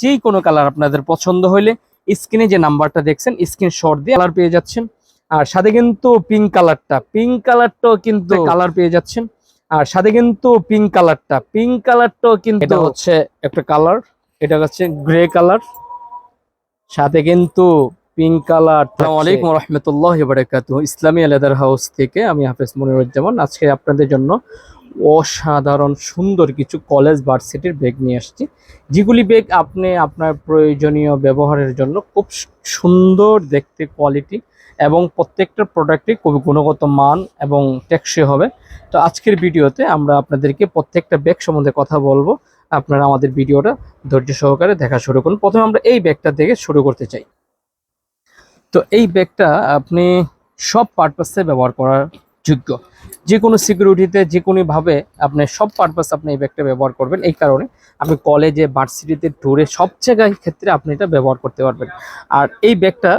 যেই কোনো কালার আপনাদের পছন্দ হইলে স্ক্রিনে যে নাম্বারটা দেখছেন স্ক্রিন শট দিয়ে কালার পেয়ে যাচ্ছেন। আর সাথে কিন্তু পিঙ্ক কালারটা পিঙ্ক কালারটাও কিন্তু কালার পেয়ে যাচ্ছেন। আর সাথে কিন্তু পিঙ্ক কালারটা পিঙ্ক কালারটাও কিন্তু এটা হচ্ছে একটা কালার এটা হচ্ছে গ্রে কালার সাথে কিন্তু পিঙ্ক কালার আসসালামু আলাইকুম রহমতুল্লাহ বারাকাতু ইসলামী লেদার হাউস থেকে আমি হাফেজ মনিরুজ্জামান। আজকে আপনাদের জন্য অসাধারণ সুন্দর কিছু কলেজ ভার্সিটির ব্যাগ নিয়ে আসছি। যেগুলি ব্যাগ আপনি আপনার প্রয়োজনীয় ব্যবহারের জন্য খুব সুন্দর দেখতে কোয়ালিটি এবং প্রত্যেকটা প্রোডাক্টই খুবই গুণগত মান এবং টেকসই হবে। তো আজকের ভিডিওতে আমরা আপনাদেরকে প্রত্যেকটা ব্যাগ সম্বন্ধে কথা বলব। আপনারা আমাদের ভিডিওটা ধৈর্য সহকারে দেখা শুরু করুন। প্রথমে আমরা এই ব্যাগটা থেকে শুরু করতে চাই। তো এই ব্যাগটা আপনি সব পারপাসে ব্যবহার করার যোগ্য। যে কোনো সিকিউরিটিতে যে কোনোভাবে আপনি সব পারপাস আপনি এই ব্যাগটা ব্যবহার করবেন, এই কারণে আপনি কলেজে ভার্সিটিতে ট্যুরে সব জায়গায় ক্ষেত্রে আপনি এটা ব্যবহার করতে পারবেন। আর এই ব্যাগটা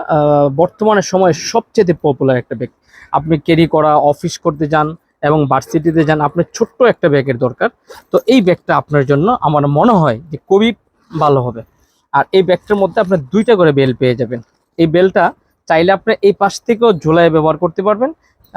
বর্তমানে সময়ে সবচেয়ে পপুলার একটা ব্যাগ। আপনি ক্যারি করা অফিস করতে যান এবং ভার্সিটিতে যান, আপনার ছোট্ট একটা ব্যাগের দরকার। তো এই ব্যাগটা আপনার জন্য আমার মনে হয় যে খুবই ভালো হবে। আর এই ব্যাগটার মধ্যে আপনার দুইটা করে বেল পেয়ে যাবেন। এই বেলটা চাইলে আপনি এই পাশ থেকেও ঝোলায় ব্যবহার করতে পারবেন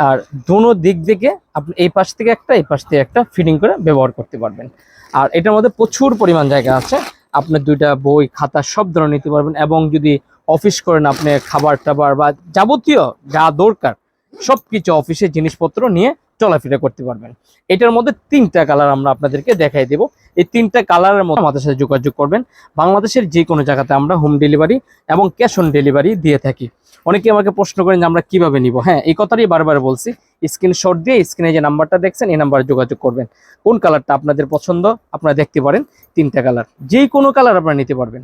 আর দুনো দিক থেকে আপনি এই পাশ থেকে একটা, এই পাশ থেকে একটা ফিটিং করে ব্যবহার করতে পারবেন। আর এটার মধ্যে প্রচুর পরিমাণ জায়গা আছে। আপনার দুইটা বই, খাতা সব ধরনের নিতে পারবেন এবং যদি অফিস করেন আপনি খাবার টাবার বা যাবতীয় যা দরকার সব কিছু অফিসের জিনিসপত্র নিয়ে চলাফেরা করতে পারবেন। এটার মধ্যে তিনটা কালার আমরা আপনাদেরকে দেখাই দেব। এই তিনটা কালারের মধ্যে আমাদের সাথে যোগাযোগ করবেন। বাংলাদেশের যে কোনো জায়গাতে আমরা হোম ডেলিভারি এবং ক্যাশ অন ডেলিভারি দিয়ে থাকি। অনেকে আমাকে প্রশ্ন করেন যে আমরা কীভাবে নিব? হ্যাঁ এই কথাটাই বারবার বলছি। স্ক্রিনশট দিয়ে স্ক্রিনে যে নাম্বারটা দেখছেন, এই নাম্বারে যোগাযোগ করবেন। কোন কালারটা আপনাদের পছন্দ, আপনারা দেখতে পারেন তিনটা কালার যেই কোনো কালার আপনারা নিতে পারবেন।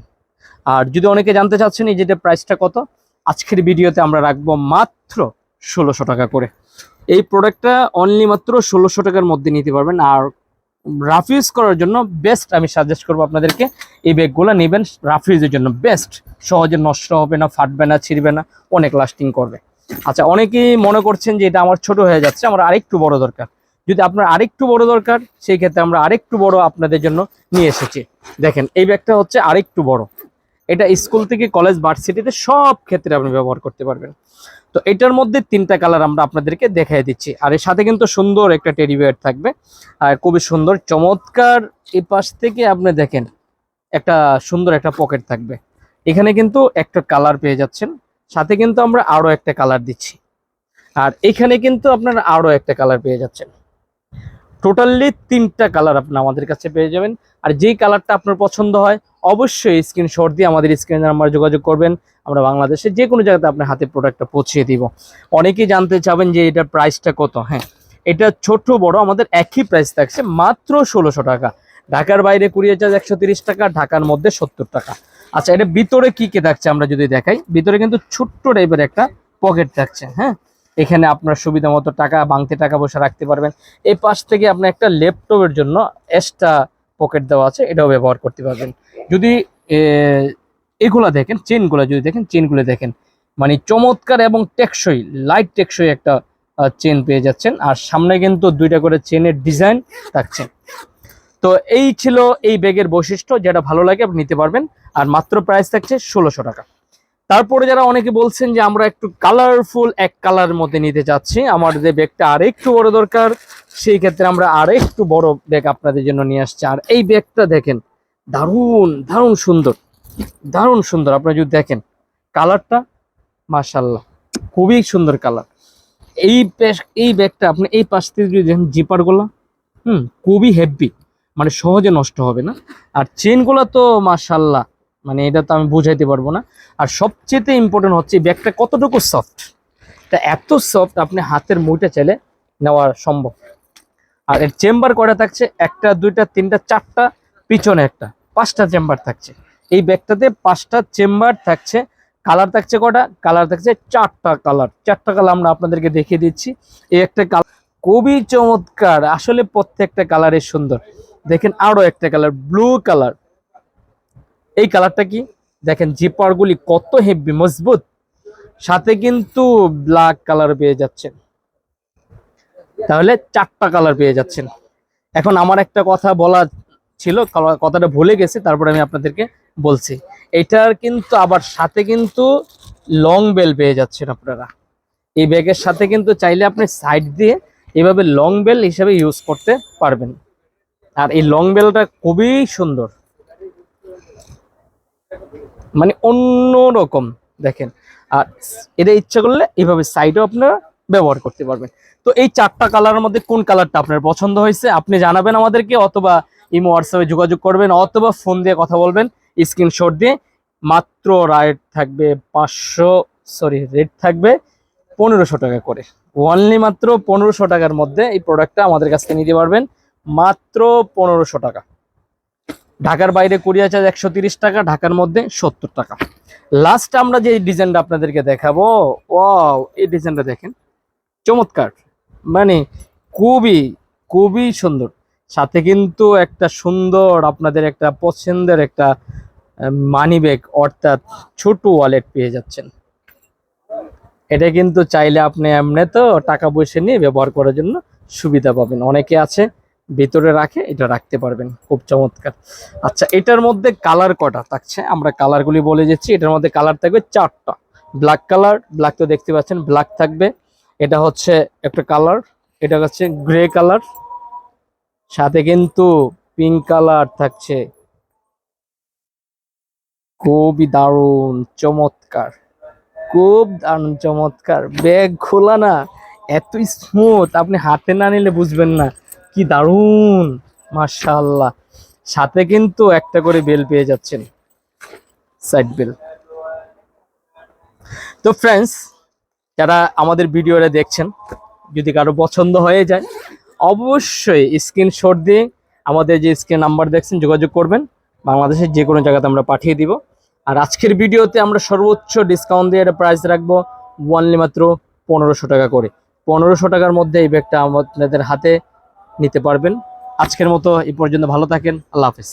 আর যদি অনেকে জানতে চাচ্ছেন এই যেটা প্রাইসটা কত, আজকের ভিডিওতে আমরা রাখব মাত্র ষোলোশো টাকা করে। এই প্রোডাক্টটা অনলি মাত্র ষোলোশো টাকার মধ্যে নিতে পারবেন। আর রাফ ইউজ করার জন্য বেস্ট আমি সাজেস্ট করব আপনাদেরকে, এই ব্যাগগুলো নেবেন। রাফ ইউজের জন্য বেস্ট সহজে নষ্ট হবে না, ফাটবে না, ছিঁড়বে না, অনেক লাস্টিং করবে। আচ্ছা অনেকেই মনে করছেন যে এটা আমার ছোট হয়ে যাচ্ছে, আমার আরেকটু বড় দরকার। যদি আপনার আরেকটু বড় দরকার, সেই ক্ষেত্রে আমরা আরেকটু বড় আপনাদের জন্য নিয়ে এসেছি। দেখেন, এই ব্যাগটা হচ্ছে আরেকটু বড়। এটা স্কুল থেকে কলেজ, ভার্সিটিতে সব ক্ষেত্রে আপনি ব্যবহার করতে পারবেন। তো এটার মধ্যে তিনটা কালার আমরা আপনাদেরকে দেখাই দিচ্ছি। আর এর সাথে কিন্তু সুন্দর একটা টেডি বিয়ার থাকবে। আর খুবই সুন্দর, চমৎকার এই পাশ থেকে আপনি দেখেন একটা সুন্দর একটা পকেট থাকবে। এখানে কিন্তু একটা কালার পেয়ে যাচ্ছেন। সাথে কিন্তু আমরা আরও একটা কালার দিচ্ছি। আর এখানে কিন্তু আপনার আরও একটা কালার পেয়ে যাচ্ছেন। টোটালি তিনটা কালার আপনি আমাদের কাছে পেয়ে যাবেন। আর যেই কালারটা আপনার পছন্দ হয় অবশ্যই স্ক্রিনশট দিয়ে আমাদের স্ক্রিন নাম্বার যোগাযোগ করবেন। আমরা বাংলাদেশে যে কোনো জায়গাতে আপনার হাতে প্রোডাক্টটা পৌঁছিয়ে দিব। অনেকেই জানতে চাবেন যে এটার প্রাইসটা কত? হ্যাঁ এটা ছোট বড় আমাদের একই প্রাইস থাকছে মাত্র ষোলোশো টাকা। ঢাকার বাইরে কুড়িয়ে চার্জ একশো টাকা, ঢাকার মধ্যে সত্তর টাকা। আচ্ছা এটা ভিতরে কি কি থাকছে আমরা যদি দেখাই? ভিতরে কিন্তু ছোট্ট টাইপের একটা পকেট থাকছে হ্যাঁ? এখানে আপনার সুবিধা মতো টাকা বাংতে টাকা পয়সা রাখতে পারবেন। এই পাশ থেকে আপনি একটা ল্যাপটপের জন্য এক্সট্রা পকেট দেওয়া আছে, এটাও ব্যবহার করতে পারবেন। যদি এগুলা দেখেন চেনগুলো যদি দেখেন চেনগুলো দেখেন মানে চমৎকার এবং টেকসই লাইট টেকসই একটা চেন পেয়ে যাচ্ছেন। আর সামনে কিন্তু দুইটা করে চেনের ডিজাইন থাকছে। তো এই ছিল এই ব্যাগের বৈশিষ্ট্য, যেটা ভালো লাগে আপনি নিতে পারবেন। আর মাত্র প্রাইস থাকছে ষোলোশো টাকা। তারপরে যারা অনেকে বলছেন যে আমরা একটু কালারফুল এক কালারের মধ্যে নিতে চাচ্ছি, আমার যে ব্যাগটা আরেকটু বড় দরকার, সেই ক্ষেত্রে আমরা আরেকটু বড় ব্যাগ আপনাদের জন্য নিয়ে আসছি। আর এই ব্যাগটা দেখেন, দারুণ দারুণ সুন্দর দারুণ সুন্দর। আপনারা যদি দেখেন কালারটা মাশাল্লাহ খুবই সুন্দর কালার এই এই ব্যাগটা আপনি এই পাশ থেকে যদি দেখেন জিপারগুলো হুম, খুবই হেভি মানে সহজে নষ্ট হবে না। আর চেনগুলো তো মাশাল্লাহ মানে এটা তো আমি বুঝাইতে পারব না। আর সবচেয়ে ইম্পর্টেন্ট হচ্ছে ব্যাগটা কতটুকু সফট তা এত সফট আপনি হাতের মুইটা চাইলে নেওয়া সম্ভব। আর এর চেম্বার কটা থাকছে? একটা, দুইটা, তিনটা, চারটা, পিছনে একটা, পাঁচটা চেম্বার থাকছে। এই ব্যাগটাতে পাঁচটা চেম্বার থাকছে। কালার থাকছে কটা? কালার থাকছে চারটা কালার চারটা কালার আমরা আপনাদেরকে দেখিয়ে দিচ্ছি। এই একটা কালার খুবই চমৎকার। আসলে প্রত্যেকটা কালারে সুন্দর। দেখেন আরও একটা কালার ব্লু কালার এই কালারটা কি? দেখেন জিপারগুলি কত হেভি মজবুত, সাথে কিন্তু ব্ল্যাক কালার পেয়ে যাচ্ছেন। তাহলে চারটা কালার পেয়ে যাচ্ছেন। এখন আমার একটা কথা বলা ছিল কথাটা ভুলে গেছে, তারপরে আমি আপনাদেরকে বলছি। এটার কিন্তু আবার সাথে কিন্তু লং বেল পেয়ে যাচ্ছেন আপনারা। এই ব্যাগের সাথে কিন্তু চাইলে আপনি সাইড দিয়ে এভাবে লং বেল হিসেবে ইউজ করতে পারবেন। আর এই লং বেলটা খুবই সুন্দর। মানে অন্য রকম দেখেন। আর এটা ইচ্ছা করলে এইভাবে সাইডও আপনারা ব্যবহার করতে পারবেন। তো এই চারটা কালারের মধ্যে কোন কালারটা আপনার পছন্দ হয়েছে, আপনি জানাবেন আমাদেরকে, অথবা ইমো হোয়াটসঅ্যাপে যোগাযোগ করবেন, অথবা ফোন দিয়ে কথা বলবেন স্ক্রিনশট দিয়ে। মাত্র রাইট থাকবে পাঁচশো সরি রেট থাকবে পনেরোশো টাকা করে। ওনলি মাত্র পনেরোশো টাকার মধ্যে এই প্রোডাক্টটা আমাদের কাছ থেকে নিতে পারবেন। মাত্র পনেরোশো টাকা। ঢাকার বাইরে কুরিয়ার চার্জ একশো টাকা, ঢাকার মধ্যে সত্তর টাকা। লাস্ট আমরা যে ডিজাইনটা আপনাদেরকে দেখাবো ওয়াও এই ডিজাইনটা দেখেন। চমৎকার। মানে খুবই খুবই সুন্দর। সাথে কিন্তু একটা সুন্দর আপনাদের একটা পছন্দের একটা মানি ব্যাগ অর্থাৎ ছোট ওয়ালেট পেয়ে যাচ্ছেন। এটা কিন্তু চাইলে আপনি এমনি তো টাকা পয়সা নিয়ে ব্যবহার করার জন্য সুবিধা পাবেন। অনেকে আছে ভিতরে রাখে, এটা রাখতে পারবেন। খুব চমৎকার। আচ্ছা এটার মধ্যে কালার কটা থাকছে? আমরা কালারগুলি বলে যাচ্ছি এটার মধ্যে কালার থাকবে চারটা। ব্ল্যাক কালার ব্ল্যাক তো দেখতে পাচ্ছেন ব্ল্যাক থাকবে। এটা হচ্ছে একটা কালার এটা হচ্ছে গ্রে কালার সাথে কিন্তু পিঙ্ক কালার থাকছে। খুবই দারুণ, চমৎকার। খুব দারুণ, চমৎকার। ব্যাগ খোলা না, এত স্মুথ আপনি হাতে না নিলে বুঝবেন না। কি দারুণ, মাশাআল্লাহ। সাথে কিন্তু একটা করে বেল পেয়ে যাচ্ছেন সাইড বেল। তো ফ্রেন্ডস যারা আমাদের ভিডিওটা দেখছেন, যদি কারও পছন্দ হয়ে যায়, অবশ্যই স্ক্রিনশট দিয়ে আমাদের যে স্ক্রিন নাম্বার দেখছেন, যোগাযোগ করবেন। বাংলাদেশের যে কোনো জায়গাতে আমরা পাঠিয়ে দিব। আর আজকের ভিডিওতে আমরা সর্বোচ্চ ডিসকাউন্ট দিয়ে একটা প্রাইস রাখব ওয়ানলি মাত্র পনেরোশো টাকা করে। পনেরোশো টাকার মধ্যে এই ব্যাগটা আমাদের হাতে নিতে পারবেন। আজকের মতো এই পর্যন্ত ভালো থাকেন। আল্লাহ হাফেজ।